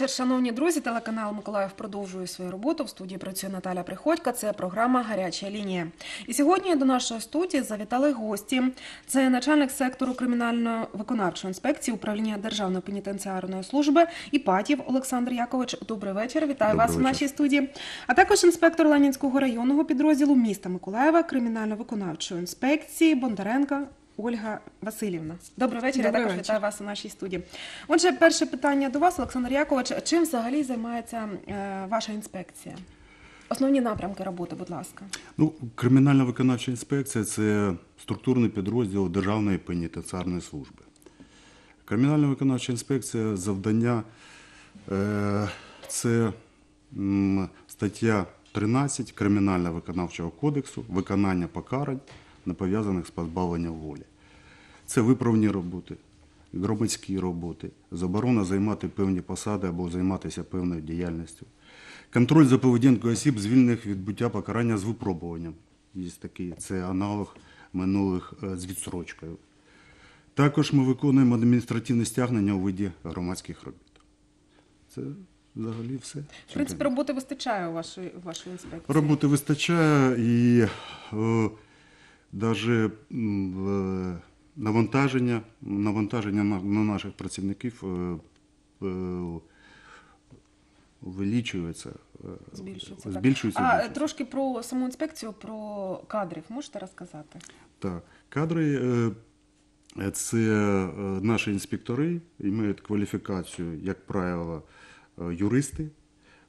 вечір, шановні друзі. Телеканал Миколаїв продовжує свою роботу. В студії працює Наталя Приходько. Це програма Гаряча лінія. І сьогодні до нашої студії завітали гості. Це начальник сектору кримінально-виконавчої інспекції управління Державної пенітенціарної служби Іпатів Олександр Якович. Добрий вечір. Вітаю Добрий вас вечір. нашій студії. А також інспектор Ленінського районного підрозділу міста Миколаєва кримінально-виконавчої інспекції Бондаренка. Ольга Васильівна, добрий вечір. Добрий Я також вечір. вітаю вас у нашій студії. Отже, перше питання до вас, Олександр Якович. Чим взагалі займається е, ваша інспекція? Основні напрямки роботи, будь ласка. Ну, кримінальна виконавча інспекція це структурний підрозділ Державної пенітенціарної служби. Кримінальна виконавча інспекція завдання е, це м, стаття 13 Кримінального виконавчого кодексу виконання покарань, не пов'язаних з позбавленням волі. Це виправні роботи, громадські роботи, заборона займати певні посади або займатися певною діяльністю. Контроль за поведінкою осіб, звільнених від буття покарання з випробуванням. Є такий, це аналог минулих е, з відсрочкою. Також ми виконуємо адміністративне стягнення у виді громадських робіт. Це взагалі все. В принципі, роботи вистачає у вашої, вашої інспекції. Роботи вистачає і е, даже е, навантаження, навантаження на, на наших працівників е, е, увеличується, е, Збільшується. так. збільшується. А е, трошки про саму інспекцію, про кадрів можете розказати? Так, кадри це наші інспектори, і мають кваліфікацію, як правило, юристи,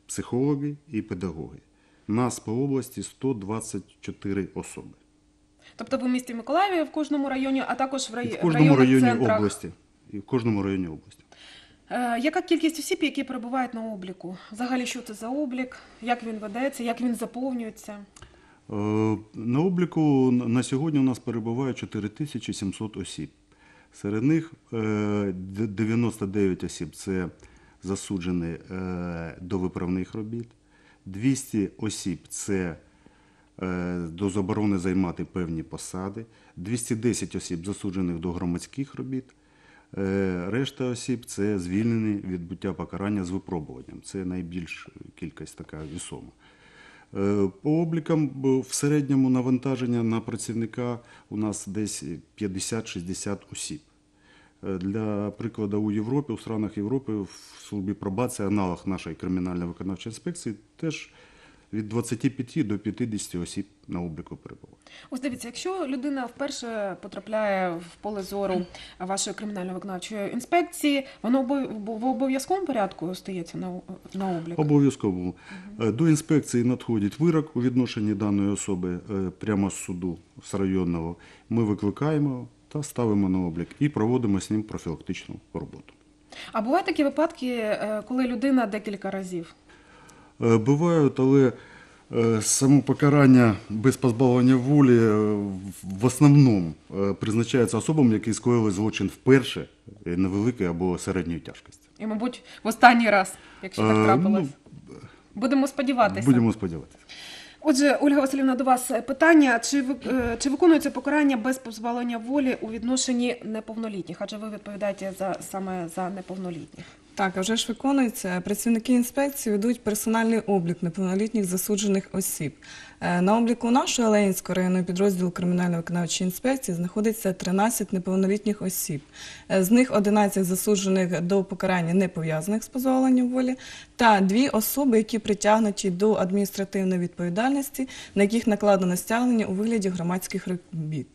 психологи і педагоги. Нас по області 124 особи. Тобто в місті Миколаєві в кожному районі, а також в, І в кожному районі центрах. області. І в кожному районі області. Е, яка кількість осіб, які перебувають на обліку? Взагалі, що це за облік? Як він ведеться, як він заповнюється? Е, На обліку на сьогодні у нас перебуває 4700 осіб. Серед них е, 99 осіб це засуджені е, до виправних робіт, 200 осіб це е, до заборони займати певні посади, 210 осіб засуджених до громадських робіт. Е, Решта осіб це звільнені від буття покарання з випробуванням. Це найбільш кількість така вісома. Е, По облікам в середньому навантаження на працівника у нас десь 50-60 осіб. Е, Для прикладу, у Європі, у странах Європи, в службі пробації, аналог нашої кримінально-виконавчої інспекції, теж від 25 до 50 осіб на обліку перебуває. Ось дивіться, якщо людина вперше потрапляє в поле зору вашої кримінально-виконавчої інспекції, воно в обов'язковому порядку стається на, на облік? Обов'язково. Е, До інспекції надходить вирок у відношенні даної особи е, прямо з суду, з районного. Ми викликаємо та ставимо на облік і проводимо з ним профілактичну роботу. А бувають такі випадки, е, коли людина декілька разів. Е, Бувають, але е, само покарання без позбавлення волі е, в основному призначається особам, які скоїли злочин вперше, невеликої або середньої тяжкості. І, мабуть, в останній раз, якщо так трапилось. ну, Будемо сподіватися. Будемо сподіватися. Отже, Ольга Васильівна, до вас питання: чи ви- чи виконується покарання без позбавлення волі у відношенні неповнолітніх? Адже ви відповідаєте за саме за неповнолітніх. Так, а вже ж виконується. Працівники інспекції ведуть персональний облік неповнолітніх засуджених осіб. Е, На обліку нашого Ленінського районного підрозділу кримінально-виконавчої інспекції знаходиться 13 неповнолітніх осіб. Е, З них 11 засуджених до покарання не пов'язаних з позбавленням волі, та дві особи, які притягнуті до адміністративної відповідальності, на яких накладено стягнення у вигляді громадських робіт.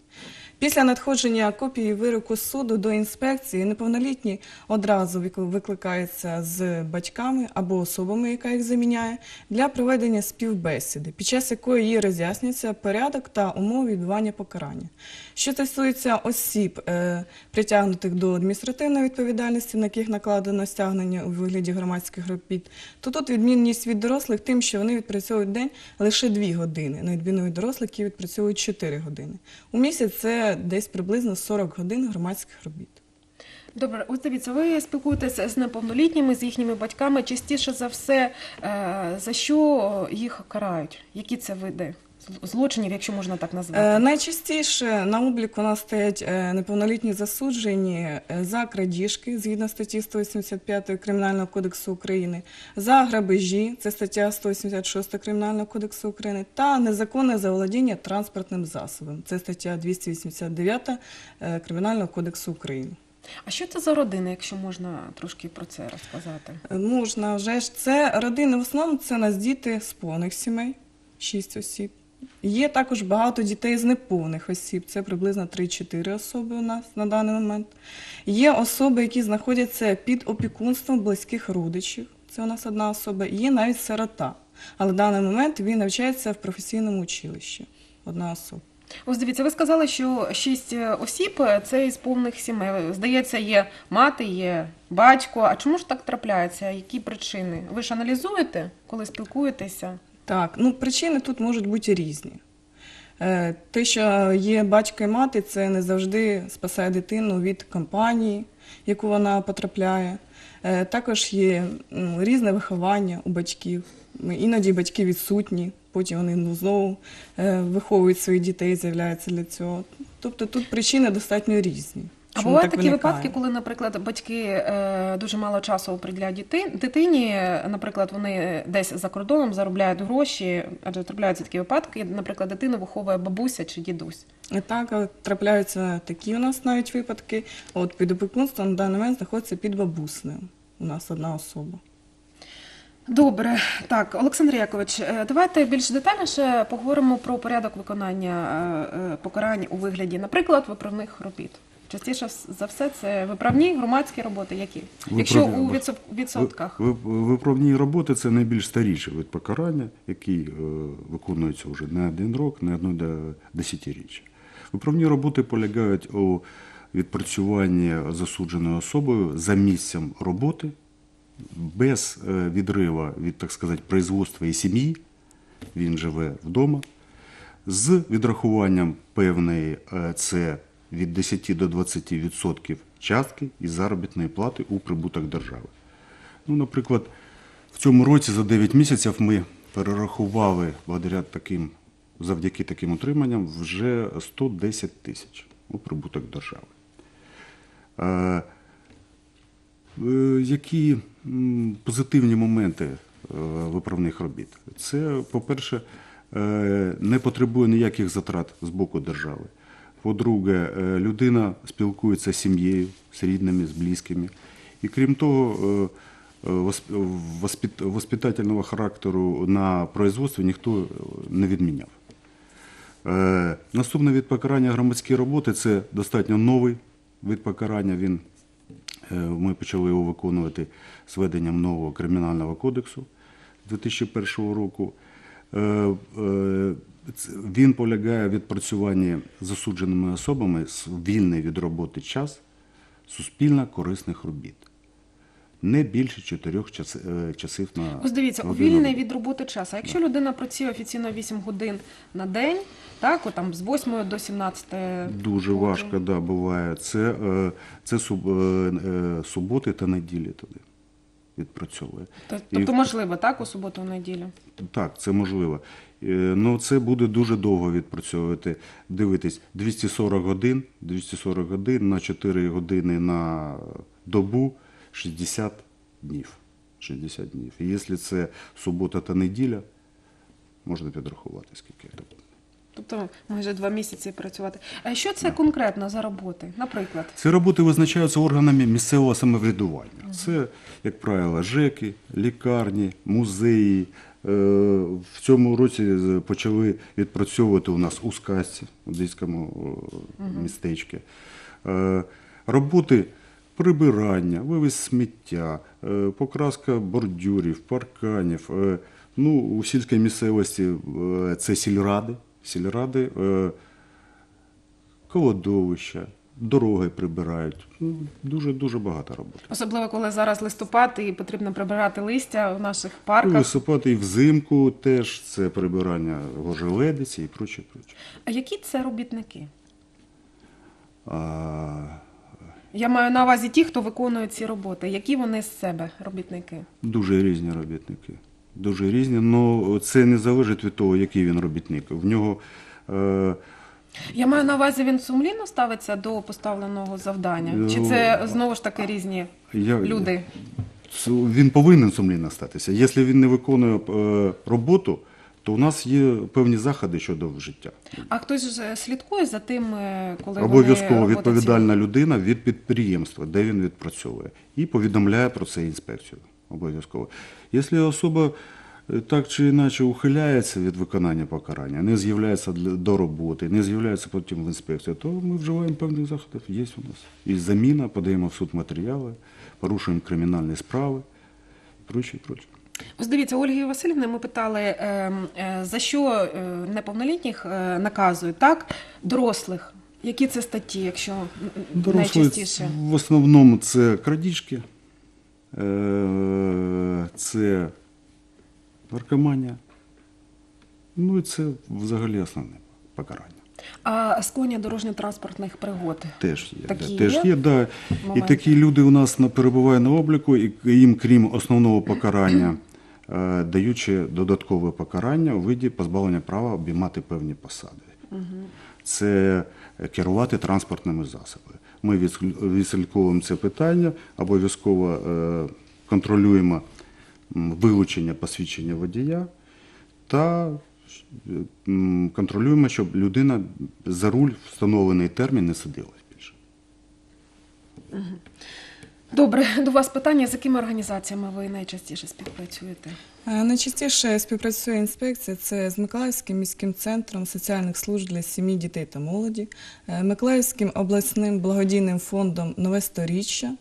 Після надходження копії вироку суду до інспекції неповнолітні одразу викликаються з батьками або особами, яка їх заміняє, для проведення співбесіди, під час якої їй роз'яснюється порядок та умови відбування покарання. Що стосується осіб, е, притягнутих до адміністративної відповідальності, на яких накладено стягнення у вигляді громадських робіт, то тут відмінність від дорослих тим, що вони відпрацьовують день лише 2 години, на відміну від дорослих, які відпрацьовують 4 години. У місяць це десь приблизно 40 годин громадських робіт. Добре, ось дивіться, ви спілкуєтеся з неповнолітніми, з їхніми батьками. Частіше за все, е, за що їх карають? Які це види злочинів, якщо можна так Е, назвати? Найчастіше на обліку у нас стоять е, неповнолітні засуджені е, за крадіжки згідно статті 185 Кримінального кодексу України, за грабежі, це стаття 186 Кримінального кодексу України, та незаконне заволодіння транспортним засобом, це стаття 289 е, Кримінального кодексу України. А що це за родини, якщо можна трошки про це розказати? Можна вже ж це родини. В основному це у нас діти з повних сімей, 6 осіб. Є також багато дітей з неповних осіб, це приблизно 3-4 особи у нас на даний момент. Є особи, які знаходяться під опікунством близьких родичів. Це у нас одна особа. Є навіть сирота. Але в даний момент він навчається в професійному училищі. Одна особа. Ось дивіться, ви сказали, що шість е, осіб е, це із повних сімей. Здається, є мати, є батько. А чому ж так трапляється? Які причини? Ви ж аналізуєте, коли спілкуєтеся? Так, ну причини тут можуть бути різні. Е, Те, що є батько і мати, це не завжди спасає дитину від компанії, яку вона потрапляє. Е, Також є ну, різне виховання у батьків. Іноді батьки відсутні, потім вони ну, знову е, виховують своїх дітей, з'являються для цього. Тобто тут причини достатньо різні. А чому бувають так такі виникає. випадки, коли, наприклад, батьки е, дуже мало часу приділяють дитині, наприклад, вони десь за кордоном заробляють гроші, адже трапляються такі випадки, наприклад, дитину виховує бабуся чи дідусь. Так, е, трапляються такі у нас навіть випадки. От під опікунством на даний момент знаходиться під бабуснею. У нас одна особа. Добре, так, Олександр Якович, е, давайте більш детальніше поговоримо про порядок виконання покарань у вигляді, наприклад, виправних робіт. Частіше за все це виправні громадські роботи, які? Якщо у відсотках. Ви- ви- Виправні роботи це найбільш старіший вид покарання, який е, виконується вже не один рок, не одне де- десятиріччя. Виправні роботи полягають у відпрацюванні засудженою особою за місцем роботи, без е, відрива від, так сказати, производства і сім'ї, він живе вдома, з відрахуванням певної е, це від 10 до 20% частки із заробітної плати у прибуток держави. Ну, наприклад, в цьому році за 9 місяців ми перерахували таким, завдяки таким утриманням вже 110 тисяч у прибуток держави. Е, Е, Які позитивні моменти е, виправних робіт? Це, по-перше, не потребує ніяких затрат з боку держави. По-друге, людина спілкується з сім'єю, з рідними, з близькими. І крім того, е, е, воспитательного характеру на производстві ніхто е, не відміняв. Е, Наступний від покарання громадські роботи це достатньо новий вид покарання. Він, ми почали його виконувати з введенням нового кримінального кодексу 2001 року. Він полягає в відпрацюванні засудженими особами з вільний від роботи час суспільно корисних робіт. Не більше чотирьох час- е, часів на Ось дивіться, вільний від роботи час. А якщо людина працює офіційно 8 годин на день, так, от там з 8 до 17. Дуже року. важко, да, буває. Це, е, це суб, е, суботи та неділі туди відпрацьовує. Т- І- Тобто можливо, так, у суботу, в неділю. Так, це можливо. Е, Ну, це буде дуже довго відпрацьовувати. Дивитись, 240 годин, 240 годин на 4 години на добу 60 днів. 60 днів. І якщо це субота та неділя, можна підрахувати, скільки це буде. Тобто майже два місяці працювати. А що це конкретно за роботи? Наприклад, Ці роботи визначаються органами місцевого самоврядування. Це, як правило, ЖЕКи, лікарні, музеї. Е, В цьому році почали відпрацьовувати у нас у сказці, у Одеському о, містечку. Е, Роботи прибирання, вивіз сміття, е, покраска бордюрів, парканів. Е, Ну, у сільській місцевості е, це сільради. Сільради е, колодовища, дороги прибирають. Ну, Дуже-дуже багато роботи. особливо коли зараз листопад і потрібно прибирати листя в наших Ну, парках. Висипати і взимку теж це прибирання гожеледиці і проче, проче. А які це робітники? А, Я маю на увазі ті, хто виконує ці роботи. Які вони з себе робітники? дуже різні робітники. Дуже різні, але це не залежить від того, який він робітник. В нього е, Я маю на увазі, він сумлінно ставиться до поставленого завдання? Чи це знову ж таки різні я, люди? Це- Він повинен сумлінно статися. Якщо він не виконує е, роботу, то у нас є певні заходи щодо життя. А хтось ж слідкує за тим, е, коли вони Обов'язково відповідальна людина від підприємства, де він відпрацьовує, і повідомляє про це інспекцію. Обов'язково. Якщо особа так чи інакше ухиляється від виконання покарання, не з'являється до роботи, не з'являється потім в інспекцію, то ми вживаємо певних заходів. Є у нас. І заміна, подаємо в суд матеріали, порушуємо кримінальні справи і прочее, прочее. Ось дивіться, Ольги Васильівни ми питали, е, е, за що е, неповнолітніх е, наказують, так? Дорослих. Які це статті, якщо Дорослі найчастіше? в основному це крадіжки, е, це наркоманія. Ну і це взагалі основне покарання. А скоєння дорожньо-транспортних пригод. Теж є. Такі теж є є да. І такі люди у нас на- перебувають на обліку, і їм, крім основного покарання, е, даючи додаткове покарання у виді позбавлення права обіймати певні посади. Це керувати транспортними засобами. Ми відслі- відслідковуємо це питання, обов'язково е, контролюємо вилучення посвідчення водія та контролюємо, щоб людина за руль встановлений термін не сиділа більше. Добре, до вас питання, з якими організаціями ви найчастіше співпрацюєте? Е, Найчастіше співпрацює інспекція це з Миколаївським міським центром соціальних служб для сім'ї, дітей та молоді, е, Миколаївським обласним благодійним фондом Нове сторіччя,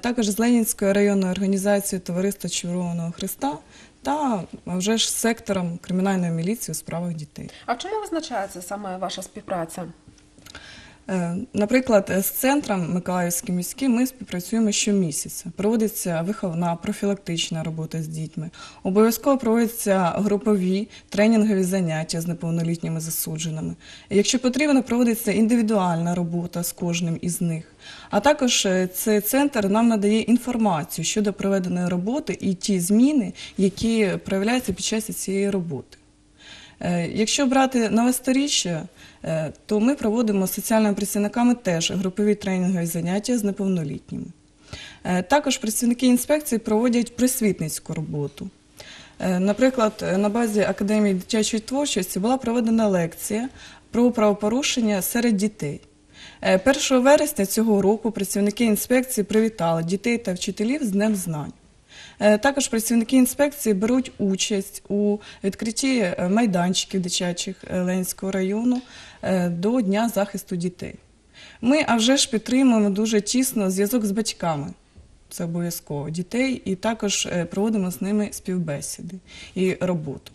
також з Ленінською районною організацією Товариства Червоного Христа та вже ж сектором кримінальної міліції у справах дітей. А в чому визначається саме ваша співпраця? Е, Наприклад, з центром Миколаївським міським ми співпрацюємо щомісяця. Проводиться виховна профілактична робота з дітьми. Обов'язково проводяться групові тренінгові заняття з неповнолітніми засудженими. Якщо потрібно, проводиться індивідуальна робота з кожним із них. А також е, цей центр нам надає інформацію щодо проведеної роботи і ті зміни, які проявляються під час цієї роботи. Е, Якщо брати нове сторіччя, е, то ми проводимо з соціальними працівниками теж групові тренінгові заняття з неповнолітніми. Е, Також працівники інспекції проводять просвітницьку роботу. Наприклад, на базі Академії дитячої творчості була проведена лекція про правопорушення серед дітей. Е, 1 вересня цього року працівники інспекції привітали дітей та вчителів з Днем знань. Е, Також працівники інспекції беруть участь у відкритті е, майданчиків дитячих е, Ленського району до Дня захисту дітей. Ми, а вже ж підтримуємо дуже тісно зв'язок з батьками. Це обов'язково дітей, і також проводимо з ними співбесіди і роботу.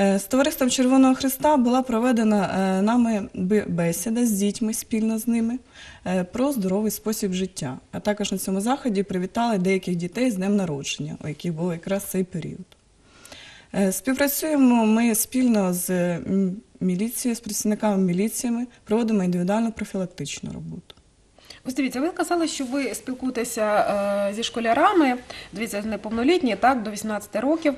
Е, З товариством Червоного Христа була проведена е, нами бесіда з дітьми спільно з ними е, про здоровий спосіб життя. А також на цьому заході привітали деяких дітей з днем народження, у яких був якраз цей період. Співпрацюємо ми спільно з міліцією, з працівниками міліціями, проводимо індивідуальну профілактичну роботу. Ось дивіться, ви казали, що ви спілкуєтеся зі школярами, дивіться, неповнолітні, так, до 18 років.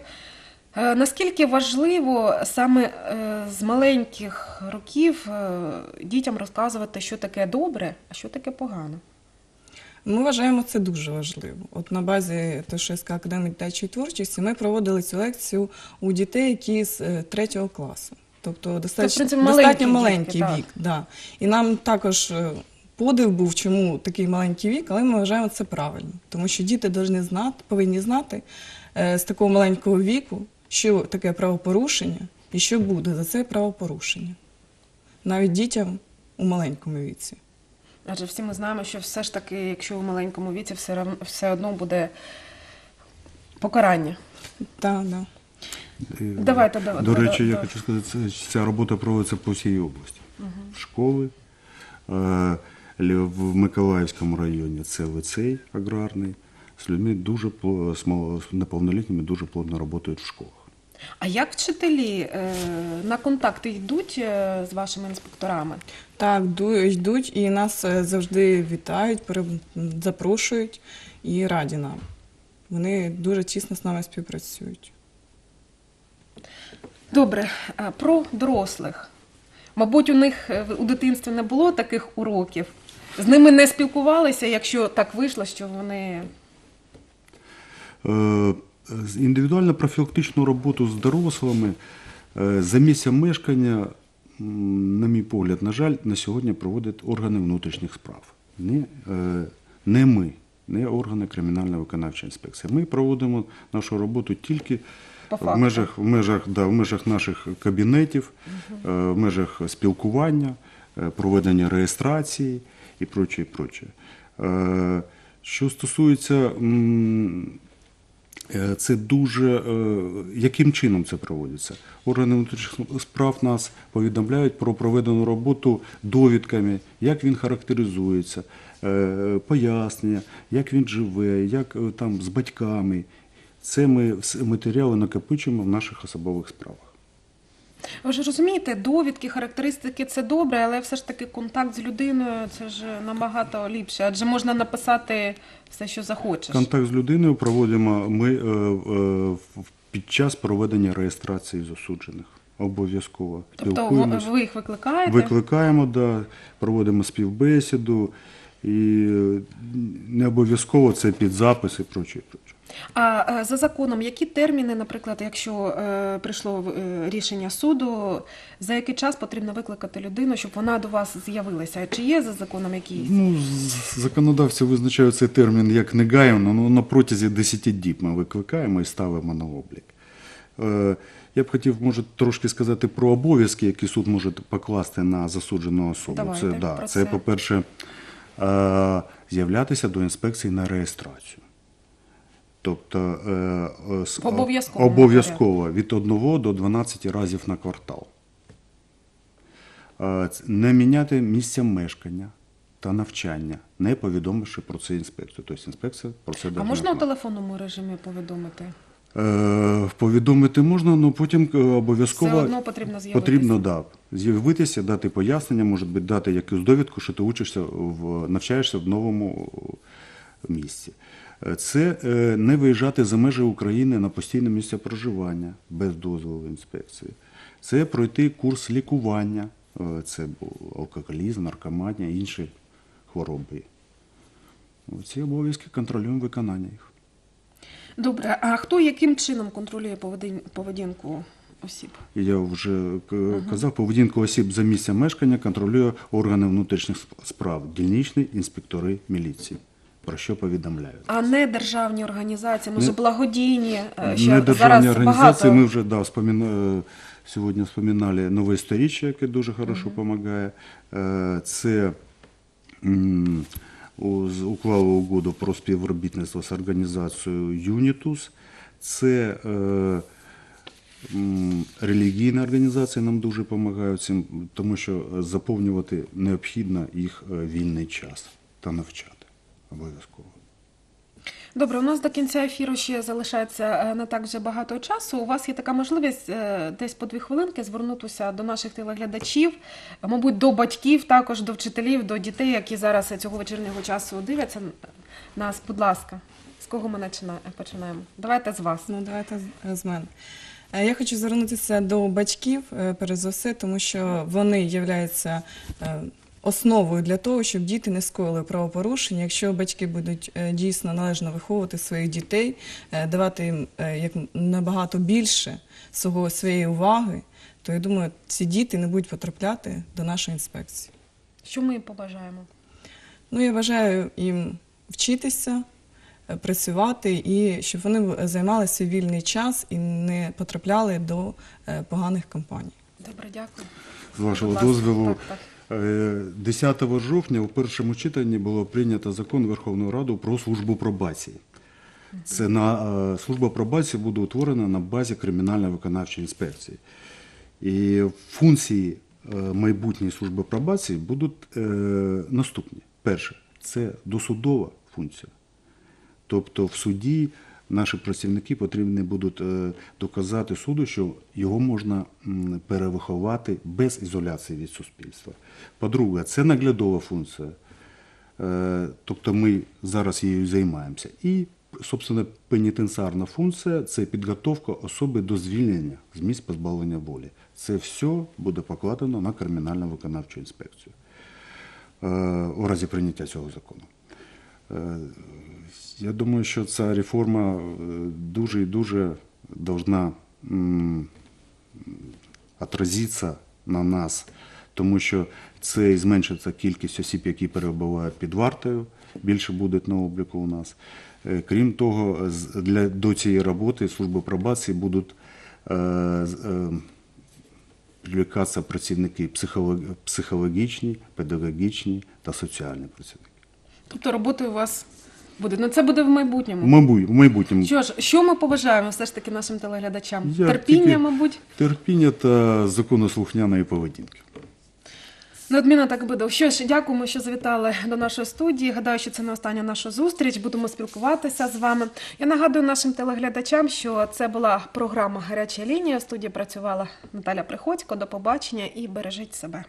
Е, наскільки важливо саме е, з маленьких років е, дітям розказувати, що таке добре, а що таке погано? Ми вважаємо це дуже важливо. От на базі Тошиської академії дитячої творчості ми проводили цю лекцію у дітей, які з третього класу. Тобто достатньо, принципі, маленькі достатньо дітки, маленький так. вік. Да. І нам також подив був, чому такий маленький вік, але ми вважаємо це правильно. Тому що діти повинні знати, повинні знати з такого маленького віку, що таке правопорушення і що буде за це правопорушення. Навіть дітям у маленькому віці. Адже всі ми знаємо, що все ж таки, якщо у маленькому віці, все, рав- все одно буде покарання. Так, да. І, Давайте, давайте, До да, речі, я да. хочу сказати, ця робота проводиться по всій області. Школи, е, в Миколаївському районі це лицей аграрний. З людьми дуже з неповнолітніми дуже плотно працюють в школах. А як вчителі е, на контакти йдуть е, з вашими інспекторами? Так, йдуть і нас е, завжди вітають, запрошують і раді нам. Вони дуже тісно з нами співпрацюють. Добре, про дорослих. Мабуть, у них у дитинстві не було таких уроків. З ними не спілкувалися, якщо так вийшло, що вони Індивідуальну профілактичну роботу з дорослими е, за місцем мешкання, на мій погляд, на жаль, на сьогодні проводять органи внутрішніх справ. Не, е, не ми, не органи кримінально-виконавчої інспекції. Ми проводимо нашу роботу тільки в межах, в, межах, да, в межах наших кабінетів, е, в межах спілкування, проведення реєстрації і проче, і проче. Е, Що стосується Це дуже е, яким чином це проводиться? Органи внутрішніх справ нас повідомляють про проведену роботу довідками, як він характеризується, е, пояснення, як він живе, як е, там з батьками. Це ми матеріали накопичуємо в наших особових справах. Ви ж розумієте, довідки, характеристики це добре, але все ж таки контакт з людиною це ж набагато ліпше, адже можна написати все, що захочеш. Контакт з людиною проводимо ми е, е, під час проведення реєстрації засуджених. Обов'язково Тобто Спілкуємось. ви, їх викликаєте? Викликаємо, да, проводимо співбесіду, і не обов'язково це під запис і проче. і проче. А е, за законом, які терміни, наприклад, якщо е, прийшло е, рішення суду, за який час потрібно викликати людину, щоб вона до вас з'явилася? Чи є за законом якісь? Ну, законодавці визначають цей термін як негайно, ну, на протязі 10 діб ми викликаємо і ставимо на облік. Я б хотів, може, трошки сказати про обов'язки, які суд може покласти на засуджену особу. Давайте це, да, про це, це. по-перше, з'являтися до інспекції на реєстрацію. Тобто е, е, обов'язково від 1 до 12 разів на квартал. Е, Не міняти місця мешкання та навчання, не повідомивши про це інспекцію. Тобто інспекція про це А можна у телефонному режимі повідомити? Повідомити можна, але потім е, обов'язково Все одно потрібно з'явитися. потрібно да, з'явитися, дати пояснення, може бути, дати якусь довідку, що ти учишся в навчаєшся в новому місці. Це е, не виїжджати за межі України на постійне місце проживання без дозволу інспекції. Це пройти курс лікування, е, це алкоголізм, наркоманія, інші хвороби. Ці обов'язки контролюємо виконання їх. Добре, а хто яким чином контролює поведінку осіб? Я вже казав, поведінку осіб за місцем мешкання контролює органи внутрішніх справ, дільничні інспектори міліції. Про що повідомляють? А не державні організації, може Не- благодійні. е, що Не державні зараз організації. багато... Ми вже да, вспоміна- е, сьогодні вспоминали нове сторіччя, яке дуже хорошо допомагає. Це м, у- уклали угоду про співробітництво з організацією Юнітус. Це е, м, релігійні організації нам дуже допомагають тому що заповнювати необхідно їх е, вільний час та навчати обов'язково. Добре, у нас до кінця ефіру ще залишається е, не так вже багато часу. У вас є така можливість е, десь по дві хвилинки звернутися до наших телеглядачів, мабуть, до батьків, також до вчителів, до дітей, які зараз цього вечірнього часу дивляться нас. Будь ласка, з кого ми починаємо? Давайте з вас. Ну, давайте з- мене. Е, Я хочу звернутися до батьків, перш за все, тому що вони являються основою для того, щоб діти не скоїли правопорушення. Якщо батьки будуть е, дійсно належно виховувати своїх дітей, е, давати їм е, як набагато більше свого своєї уваги, то я думаю, ці діти не будуть потрапляти до нашої інспекції. Що ми їм побажаємо? Ну, я бажаю їм вчитися, працювати і щоб вони займалися свій вільний час і не потрапляли до поганих компаній. Добре, дякую. З вашого дозволу, Так, так. Е, 10 жовтня в першому читанні було прийнято закон Верховної Ради про службу пробації. Це на е, служба пробації буде утворена на базі кримінально-виконавчої інспекції. І функції е, майбутньої служби пробації будуть е, наступні. Перше, це досудова функція. Тобто в суді наші працівники потрібні будуть е, доказати суду, що його можна перевиховати без ізоляції від суспільства. По-друге, це наглядова функція. Е, Тобто ми зараз її займаємося. І собственно, пенітенціарна функція це підготовка особи до звільнення з місць позбавлення волі. Це все буде покладено на кримінальну виконавчу інспекцію е, у разі прийняття цього закону. Я думаю, що ця реформа е, дуже і дуже должна м, отразитися на нас, тому що це зменшиться кількість осіб, які перебувають під вартою, більше буде на обліку у нас. Е, Крім того, для, до цієї роботи служби пробації будуть е, е, працівники психологічні, педагогічні та соціальні працівники. Тобто роботи у вас буде. Ну це буде в майбутньому. Мабуть, в майбутньому Що ж, що ми побажаємо все ж таки нашим телеглядачам? Я Терпіння, тільки- мабуть. терпіння та законослухняної поведінки. Неодмінно так буде. Що ж, дякуємо, що завітали до нашої студії. Гадаю, що це не остання наша зустріч. Будемо спілкуватися з вами. Я нагадую нашим телеглядачам, що це була програма Гаряча лінія. В студії працювала Наталя Приходько. До побачення і бережіть себе.